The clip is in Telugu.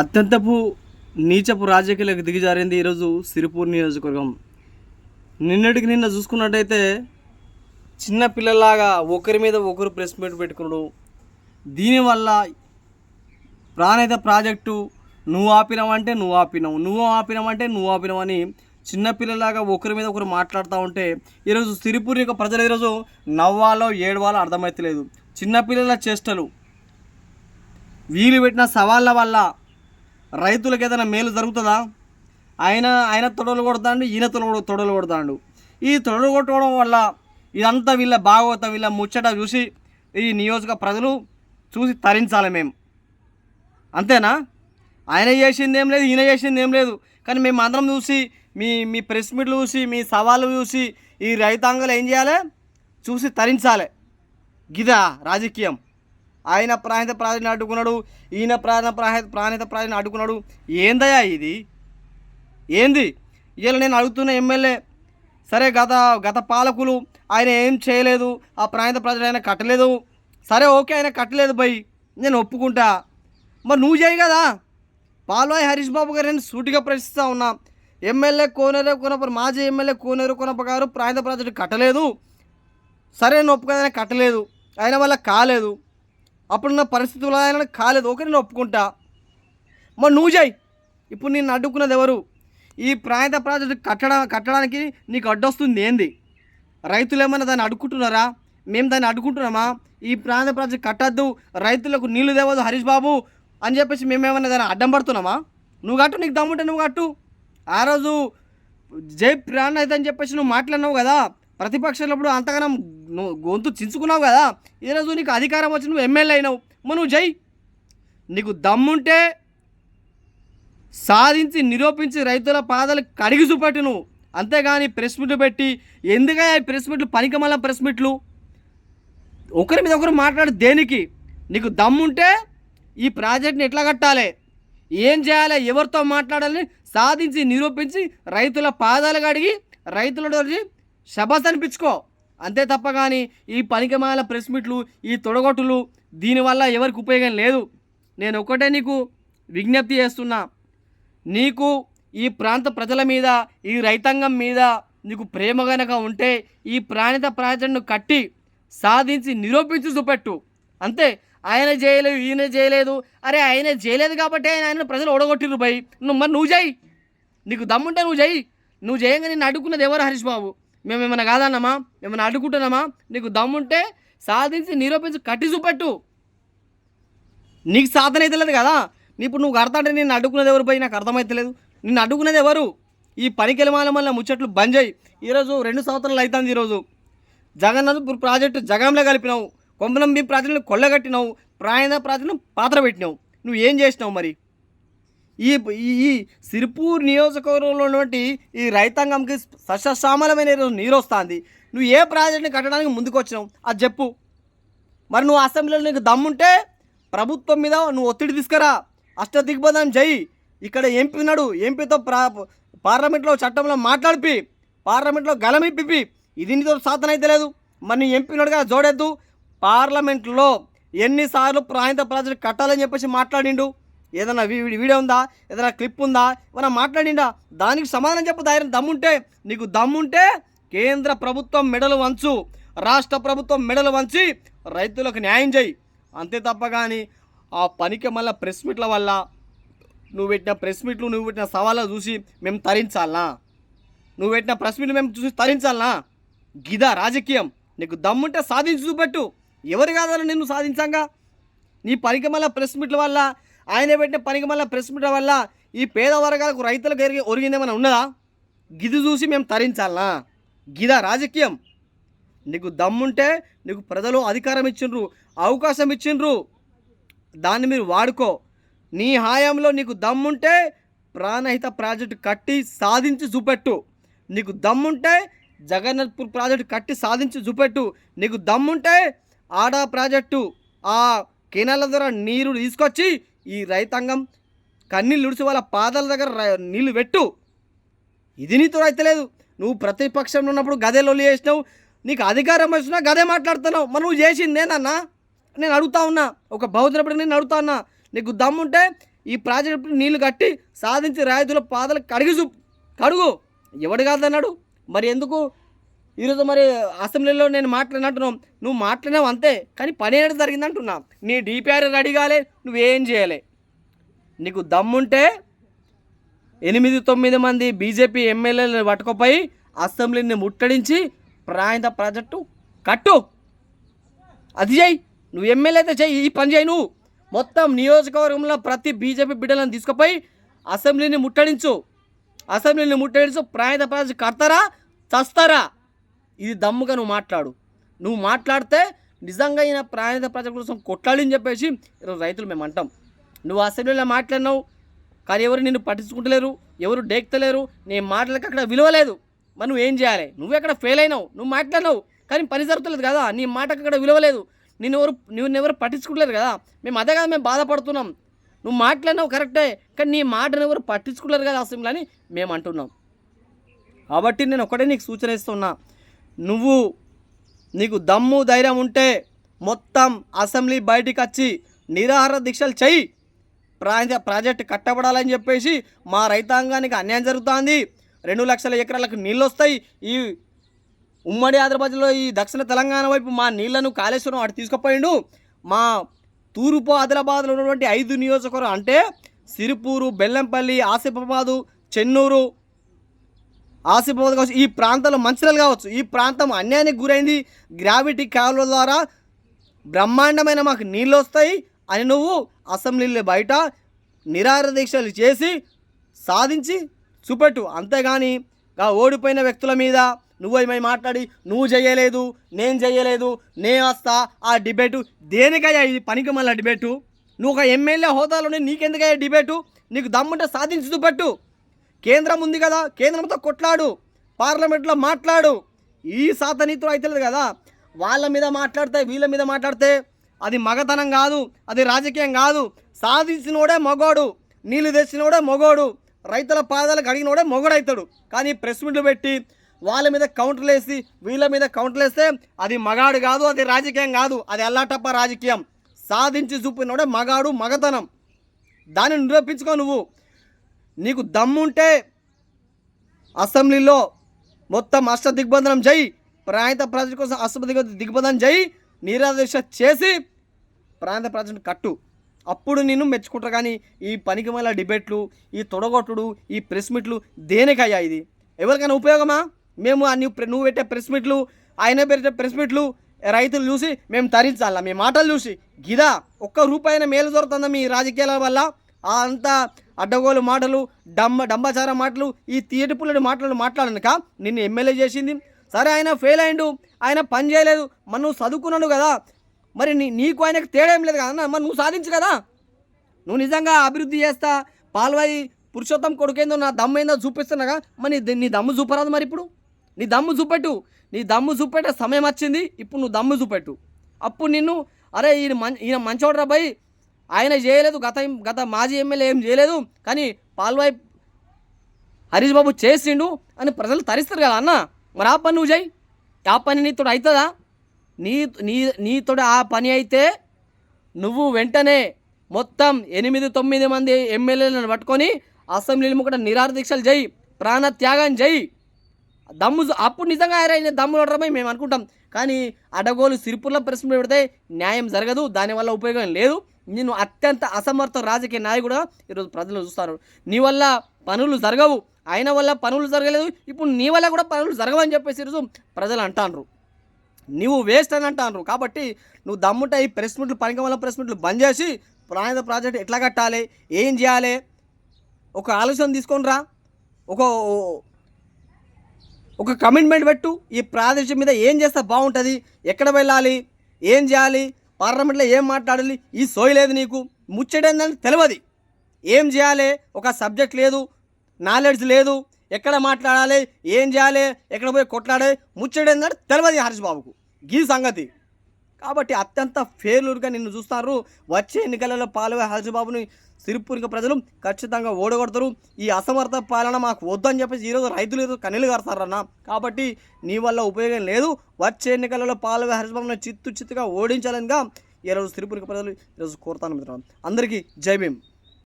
అత్యంతపు నీచపు రాజకీయాలకు దిగజారింది ఈరోజు సిరిపూర్ నియోజకవర్గం. నిన్నటికి నిన్న చూసుకున్నట్టయితే చిన్న పిల్లలాగా ఒకరి మీద ఒకరు ప్రెస్ మీట్ పెట్టుకున్నాడు. దీనివల్ల ప్రాణహిత ప్రాజెక్టు నువ్వు ఆపినావంటే నువ్వు ఆపినావు నువ్వు ఆపినావంటే నువ్వు ఆపినావని చిన్నపిల్లలాగా ఒకరి మీద ఒకరు మాట్లాడుతూ ఉంటే ఈరోజు సిరిపూర్ యొక్క ప్రజలు ఈరోజు నవ్వాలో ఏడవాలో అర్థమవుతలేదు చిన్నపిల్లల చేష్టలు. వీలు పెట్టిన సవాళ్ళ వల్ల రైతులకు ఏదైనా మేలు జరుగుతుందా? ఆయన ఆయన తొడలు కొడతాడు ఈయన తొడలు తొడలు కొడతాడు. ఈ తొడలు కొట్టడం వల్ల ఇదంతా వీళ్ళ భాగవతం వీళ్ళ ముచ్చట చూసి ఈ నియోజక ప్రజలు చూసి తరించాలి మేము అంతేనా? ఆయన చేసింది ఏం లేదు ఈయన చేసింది ఏం లేదు. కానీ మేము అందరం చూసి మీ మీ ప్రెస్ మీట్లు చూసి మీ సవాళ్ళు చూసి ఈ రైతాంగాలు ఏం చేయాలి? చూసి తరించాలి. గిదా రాజకీయం. ఆయన ప్రాణిత ప్రాణిని అడ్డుకున్నాడు ఈయన ప్రాణ ప్రాణ ప్రాణిత ప్రాణిని అడ్డుకున్నాడు. ఏందయ్యా ఇది? ఏంది? ఇలా నేను అడుగుతున్న ఎమ్మెల్యే సరే గత గత పాలకులు ఆయన ఏం చేయలేదు ఆ ప్రాంత ప్రజలు ఆయన కట్టలేదు. సరే ఓకే ఆయన కట్టలేదు భయ్ నేను ఒప్పుకుంటా. మరి నువ్వు చేయి కదా. పాల్వాయి హరీష్ బాబు గారు నేను సూటిగా ప్రశ్నిస్తూ ఉన్నా. ఎమ్మెల్యే కోనేరు కొనప మాజీ ఎమ్మెల్యే కోనేరు కొనప గారు ప్రాంత ప్రాజెక్టు కట్టలేదు. సరే నేను ఒప్పుకోదని ఆయన కట్టలేదు. ఆయన వల్ల కాలేదు. అప్పుడున్న పరిస్థితుల్లో ఆయన కాలేదు. ఓకే నేను ఒప్పుకుంటా. మరి నువ్వు చేయి ఇప్పుడు నిన్ను అడ్డుకున్నది ఎవరు? ఈ ప్రాంత ప్రాజెక్టు కట్టడం కట్టడానికి నీకు అడ్డొస్తుంది ఏంది? రైతులు ఏమైనా దాన్ని అడ్డుకుంటున్నారా? మేము దాన్ని అడ్డుకుంటున్నామా? ఈ ప్రాంత ప్రాజెక్టు కట్టద్దు. రైతులకు నీళ్ళు తేవద్దు హరీష్ బాబు అని చెప్పేసి మేమేమైనా దాన్ని అడ్డం పడుతున్నామా? నువ్వు కట్టు నీకు దమ్ముంటే నువ్వు కట్టు. ఆ రోజు జై ప్రాణ్ అయితే అని చెప్పేసి నువ్వు మాట్లాడినావు కదా. ప్రతిపక్షంలో అంతగానం నువ్వు గొంతు చించుకున్నావు కదా ఈరోజు నీకు అధికారం వచ్చి నువ్వు ఎమ్మెల్యే అయినావు. మరి నువ్వు జై. నీకు దమ్ముంటే సాధించి నిరూపించి రైతుల పాదాలు కడిగి చూపెట్టు నువ్వు. అంతేగాని ప్రెస్ మీట్లు పెట్టి ఎందుకయ్యా ఈ ప్రెస్ మీట్లు పనికమల్ల ప్రెస్ మీట్లు? ఒకరి మీద ఒకరు మాట్లాడు దేనికి? నీకు దమ్ముంటే ఈ ప్రాజెక్ట్ని ఎట్లా కట్టాలి? ఏం చేయాలి? ఎవరితో మాట్లాడాలని సాధించి నిరూపించి రైతుల పాదాలు కడిగి రైతుల షబాస్ అనిపించుకో. అంతే తప్ప కానీ ఈ పనికిమాల ప్రెస్ మీట్లు ఈ తొడగొట్టులు దీనివల్ల ఎవరికి ఉపయోగం లేదు. నేను ఒకటే నీకు విజ్ఞప్తి చేస్తున్నా. నీకు ఈ ప్రాంత ప్రజల మీద ఈ రైతాంగం మీద నీకు ప్రేమ గనక ఉంటే ఈ ప్రాణిత ప్రాజెక్టును కట్టి సాధించి నిరూపించి చూపెట్టు. అంతే. ఆయన చేయలేదు ఈయన చేయలేదు. అరే ఆయన చేయలేదు కాబట్టి ఆయన ఆయన ప్రజలు ఓడగొట్టిరు భయ్ నువ్వు మరి నువ్వు చేయి. నీకు దమ్ముంటే నువ్వు చేయి. నువ్వు చేయగానే నేను అడుగుకున్నది ఎవరు హరీష్ బాబు? మేము ఏమైనా కాదన్నామా? ఏమైనా అడ్డుకుంటున్నామా? నీకు దమ్ముంటే సాధించి నిరూపించి కట్టి చూపెట్టు. నీకు సాధన అయితే లేదు కదా? ఇప్పుడు నువ్వు కడతాంటే నేను అడ్డుకున్నది ఎవరు పోయి? నాకు అర్థమైతలేదు నిన్ను అడ్డుకున్నది ఎవరు? ఈ పనికెలమాల వల్ల ముచ్చట్లు బంద్ చేయి. ఈరోజు రెండు సంవత్సరాలు అవుతుంది ఈరోజు. జగన్నాథపూర్ ప్రాజెక్టు జగంలో కలిపినావు. కొంపలం మీ ప్రాజెక్టును కొల్లగట్టినావు. ప్రాయణ ప్రాజెక్టును పాత్ర పెట్టినావు. నువ్వు ఏం చేసినావు మరి? ఈ ఈ- సిరిపూర్ నియోజకవర్గంలో ఉన్నటువంటి ఈ రైతాంగంకి సస్యశ్యామలమైన ఈరోజు నీరు వస్తుంది నువ్వు ఏ ప్రాజెక్టుని కట్టడానికి ముందుకొచ్చినావు? అది చెప్పు. మరి నువ్వు అసెంబ్లీలో నీకు దమ్ముంటే ప్రభుత్వం మీద నువ్వు ఒత్తిడి తీసుకురా. అష్ట దిగ్బంధం చెయ్యి ఇక్కడ ఎంపీ ఉన్నాడు. ఎంపీతో ప్రా పార్లమెంట్లో చట్టంలో మాట్లాడిపి. పార్లమెంట్లో గలమిప్పి ఇది నీతో సాధన అయితే లేదు. మరి నీ ఎంపీ ఉన్నాడుగా జోడెద్దు. పార్లమెంట్లో ఎన్నిసార్లు ప్రాంత ప్రాజెక్టు కట్టాలని చెప్పేసి మాట్లాడిండు. ఏదైనా వీడియో ఉందా? ఏదైనా క్లిప్ ఉందా? ఏమైనా మాట్లాడిండా దానికి సమాధానం చెప్పు ధైర్యం. దమ్ముంటే నీకు దమ్ముంటే కేంద్ర ప్రభుత్వం మెడలు వంచు. రాష్ట్ర ప్రభుత్వం మెడలు వంచి రైతులకు న్యాయం చేయి. అంతే తప్ప కానీ ఆ పనికి మళ్ళీ ప్రెస్ మీట్ల వల్ల నువ్వు పెట్టిన ప్రెస్ మీట్లు నువ్వు పెట్టిన సవాళ్ళు చూసి మేము తరించాలనా? నువ్వు పెట్టిన ప్రెస్ మీట్లు మేము చూసి తరించాలనా? గిదా రాజకీయం. నీకు దమ్ముంటే సాధించి చూపెట్టు. ఎవరు కాదని నిన్ను సాధించంగా? నీ పనికి మళ్ళీ ప్రెస్ మీట్ల వల్ల ఆయన పెట్టిన పనికి మళ్ళీ ప్రెస్ మీట్ వల్ల ఈ పేద వర్గాలకు రైతులకు ఎరిగి ఒరిగిందేమైనా ఉన్నదా? గిది చూసి మేము తరించాలనా? గిదా రాజకీయం. నీకు దమ్ముంటే నీకు ప్రజలు అధికారం ఇచ్చిండ్రు అవకాశం ఇచ్చిండ్రు. దాన్ని మీరు వాడుకో. నీ హాయంలో నీకు దమ్ముంటే ప్రాణహిత ప్రాజెక్టు కట్టి సాధించి చూపెట్టు. నీకు దమ్ముంటే జగన్నాథ్పూర్ ప్రాజెక్టు కట్టి సాధించి చూపెట్టు. నీకు దమ్ముంటే ఆడా ప్రాజెక్టు ఆ కెనాల ద్వారా నీరు తీసుకొచ్చి ఈ రైతాంగం కన్నీళ్ళు ఉడిచి వాళ్ళ పాదాల దగ్గర నీళ్ళు పెట్టు. ఇది నీతో రైతలేదు లేదు. నువ్వు ప్రతిపక్షంలో ఉన్నప్పుడు గదే లొల్లి చేసినావు. నీకు అధికారం వచ్చినా గదే మాట్లాడుతున్నావు. మరి నువ్వు చేసింది నేనన్నా నేను అడుగుతా ఉన్నా. ఒక బహుజనప్పుడు నేను అడుగుతా ఉన్నా. నీకు దమ్ముంటే ఈ ప్రాజెక్టు నీళ్ళు కట్టి సాధించి రైతుల పాదలు కడిగి చూ కడుగు. ఎవడు కాదన్నాడు? మరి ఎందుకు ఈరోజు మరి అసెంబ్లీలో నేను మాట్లాడినట్టున్నావు నువ్వు మాట్లాడినావు అంతే కానీ పని ఏడు జరిగింది అంటున్నా. నీ డిపిఆర్ రెడీ కాలే నువ్వేం చేయాలి. నీకు దమ్ముంటే ఎనిమిది తొమ్మిది మంది బీజేపీ ఎమ్మెల్యేలను పట్టుకుపోయి అసెంబ్లీని ముట్టడించి ప్రాంత ప్రాజెక్టు కట్టు. అది చేయి నువ్వు ఎమ్మెల్యే అయితే చేయి ఈ పని చేయి నువ్వు. మొత్తం నియోజకవర్గంలో ప్రతి బీజేపీ బిడ్డలను తీసుకుపోయి అసెంబ్లీని ముట్టడించు. అసెంబ్లీని ముట్టడించు ప్రాంత ప్రాజెక్టు కడతారా చస్తారా? ఇది దమ్ముగా నువ్వు మాట్లాడు. నువ్వు మాట్లాడితే నిజంగా ఈయన ప్రాణిత ప్రజల కోసం కొట్లాడని చెప్పేసి ఈరోజు రైతులు మేము అంటాం. నువ్వు అసెంబ్లీలో మాట్లాడినావు కానీ ఎవరు నిన్ను పట్టించుకుంటలేరు ఎవరు డేక్తలేరు నీ మాటలకు అక్కడ విలువలేదు మరి నువ్వు ఏం చేయాలి? నువ్వు ఎక్కడ ఫెయిల్ అయినావు? నువ్వు మాట్లాడినావు కానీ పని జరుగుతలేదు కదా నీ మాటకు అక్కడ విలువలేదు నేను ఎవరు నువ్వు ఎవరు పట్టించుకోలేరు కదా మేము అదే కదా మేము బాధపడుతున్నాం. నువ్వు మాట్లాడినావు కరెక్టే కానీ నీ మాటను ఎవరు పట్టించుకోలేరు కదా అసెంబ్లీ అని మేము అంటున్నాం. కాబట్టి నేను ఒకటే నీకు సూచన ఇస్తున్నా. నువ్వు నీకు దమ్ము ధైర్యం ఉంటే మొత్తం అసెంబ్లీ బయటికి వచ్చి నిరాహార దీక్షలు చెయ్యి. ప్రాంత ప్రాజెక్ట్ కట్టబడాలని చెప్పేసి మా రైతాంగానికి అన్యాయం జరుగుతుంది. రెండు లక్షల ఎకరాలకు నీళ్ళు వస్తాయి ఈ ఉమ్మడి ఆంధ్రప్రదేశ్లో ఈ దక్షిణ తెలంగాణ వైపు మా నీళ్ళను కాళేశ్వరం అటు తీసుకుపోయిండు. మా తూర్పు ఆదిలాబాద్లో ఉన్నటువంటి ఐదు నియోజకవర్గం అంటే సిరిపూరు బెల్లంపల్లి ఆసిఫాబాదు చెన్నూరు ఆసిఫాబాద్ కావచ్చు ఈ ప్రాంతంలో మంచిర్యాల కావచ్చు ఈ ప్రాంతం అన్యాయానికి గురైంది. గ్రావిటీ కాలువల ద్వారా బ్రహ్మాండమైన మాకు నీళ్ళు వస్తాయి అని నువ్వు అసెంబ్లీలో బయట నిరాహార దీక్షలు చేసి సాధించి చూపెట్టు. అంతేగాని ఓడిపోయిన వ్యక్తుల మీద నువ్వు ఏమై మాట్లాడి నువ్వు చేయలేదు నేను చేయలేదు నేను వస్తా ఆ డిబేటు దేనికయ్యా ఇది పనికి మళ్ళీ డిబేటు? నువ్వు ఒక ఎమ్మెల్యే హోదాలో నీకెందుకయ్యా డిబేటు? నీకు దమ్ముంటే సాధించి చూపెట్టు. కేంద్రం ఉంది కదా కేంద్రంతో కొట్లాడు పార్లమెంట్లో మాట్లాడు. ఈ సాతనీతులు అవుతలేదు కదా. వాళ్ళ మీద మాట్లాడితే వీళ్ళ మీద మాట్లాడితే అది మగతనం కాదు అది రాజకీయం కాదు. సాధించినోడే మగోడు నీళ్ళు తెచ్చినోడే మగోడు రైతుల పాదాలకు అడిగినోడే మొగడవుతాడు కానీ ప్రెస్ మీట్లు పెట్టి వాళ్ళ మీద కౌంటర్లు వేసి వీళ్ళ మీద కౌంటర్లు వేస్తే అది మగాడు కాదు అది రాజకీయం కాదు అది ఎల్లాటప్ప రాజకీయం. సాధించి చూపినోడే మగాడు మగతనం. దాన్ని నిరూపించుకో నువ్వు. నీకు దమ్ముంటే అసెంబ్లీలో మొత్తం అష్ట దిగ్బంధనం చేయి. ప్రాంత ప్రజల కోసం అష్ట దిగ్బంధనం చేయి. నిరాదేశ చేసి ప్రాంత ప్రజలను కట్టు. అప్పుడు నేను మెచ్చుకుంటారు కానీ ఈ పనికి మళ్ళీ డిబేట్లు ఈ తొడగొట్టుడు ఈ ప్రెస్ మీట్లు దేనికయ్యా ఇది? ఎవరికైనా ఉపయోగమా? మేము ఆ నువ్వు నువ్వు పెట్టే ప్రెస్ మీట్లు ఆయన పెట్టే ప్రెస్ మీట్లు రైతులు చూసి మేము తరించాలా? మీ మాటలు చూసి. గిదా ఒక్క రూపాయిన మేలు దొరుకుతుందా మీ రాజకీయాల వల్ల? అంతా అడ్డగోలు మాటలు డమ్మ డంబాచార మాటలు ఈ తీయటి పుల్లడి మాటలు మాట్లాడనుక నిన్ను ఎమ్మెల్యే చేసింది. సరే ఆయన ఫెయిల్ అయిండు. ఆయన పని చేయలేదు. మరి నువ్వు చదువుకున్నాడు కదా. మరి నీ నీకు ఆయనకు తేడా ఏం లేదు కదా మరి నువ్వు సాధించు కదా. నువ్వు నిజంగా అభివృద్ధి చేస్తా. పాల్వాయి పురుషోత్తం కొడుకేందో నా దమ్ము ఏందో చూపిస్తున్నాగా మరి నీ- దమ్ము చూపరాదు మరి ఇప్పుడు. నీ దమ్ము చూపెట్టు. నీ దమ్ము చూపెట్టే సమయం వచ్చింది. ఇప్పుడు నువ్వు దమ్ము చూపెట్టు. అప్పుడు నిన్ను అరే ఈయన మం ఈయన మంచోడ్రా భయ్ ఆయన చేయలేదు గత గత మాజీ ఎమ్మెల్యే ఏం చేయలేదు కానీ పాల్వాయి హరీష్ బాబు చేసిండు అని ప్రజలు తరిస్తారు కదా అన్న. మరి ఆ పని నువ్వు చేయి. ఆ పని నీతో అవుతుందా నీ నీ నీతో ఆ పని అయితే నువ్వు వెంటనే మొత్తం ఎనిమిది తొమ్మిది మంది ఎమ్మెల్యేలను పట్టుకొని అసెంబ్లీలో ముక్కట నిరార దీక్షలు చేయి ప్రాణ త్యాగం చేయి. దమ్ము అప్పుడు నిజంగా ఆయన దమ్ము నడరమని మేము అనుకుంటాం. కానీ అడగోలు సిరిపుర్ల ప్రెస్ పెడితే న్యాయం జరగదు దానివల్ల ఉపయోగం లేదు. నేను అత్యంత అసమర్థ రాజకీయ నాయకుడు ఈరోజు ప్రజలు చూస్తారు. నీ వల్ల పనులు జరగవు. ఆయన వల్ల పనులు జరగలేదు. ఇప్పుడు నీ వల్ల కూడా పనులు జరగవని చెప్పేసి ఈరోజు ప్రజలు అంటారు నువ్వు వేస్ట్ అని అంటాను కాబట్టి నువ్వు దమ్ముంటే ఈ ప్రెస్ మీట్లు పనికి వల్ల ప్రెస్ మీట్లు బంద్ చేసి ప్రాణిత ప్రాజెక్ట్ ఎట్లా కట్టాలి? ఏం చేయాలి? ఒక ఆలోచన తీసుకొని రా. ఒక ఒక కమిట్మెంట్ పెట్టు. ఈ ప్రాదేశం మీద ఏం చేస్తే బాగుంటుంది? ఎక్కడ వెళ్ళాలి? ఏం చేయాలి? పార్లమెంట్లో ఏం మాట్లాడాలి? ఈ సోయి లేదు నీకు. ముచ్చడేందని తెలియదు ఏం చేయాలి? ఒక సబ్జెక్ట్ లేదు నాలెడ్జ్ లేదు. ఎక్కడ మాట్లాడాలి? ఏం చేయాలి? ఎక్కడ పోయి కొట్లాడాలి? ముచ్చడేందని తెలియదు ఈ హరీష్ బాబుకు. గీ సంగతి. కాబట్టి అత్యంత ఫెయిల్యూర్గా నిన్ను చూస్తారు. వచ్చే ఎన్నికలలో పాల్గొనే హరీష్ సిరిపురిక సిరిపూరిక ప్రజలు ఖచ్చితంగా ఓడగొడతారు. ఈ అసమర్థ పాలన మాకు వద్దని చెప్పేసి ఈరోజు రైతులు ఏదో కనీలు కడతారన్న కాబట్టి నీ వల్ల ఉపయోగం లేదు. వచ్చే ఎన్నికలలో పాల్గొనే హరీష్ చిత్తు చిత్తుగా ఓడించాలనిగా ఈరోజు సిరిపూరిక ప్రజలు ఈరోజు కోరుతాను మిత్రులు అందరికీ జై భీమ్.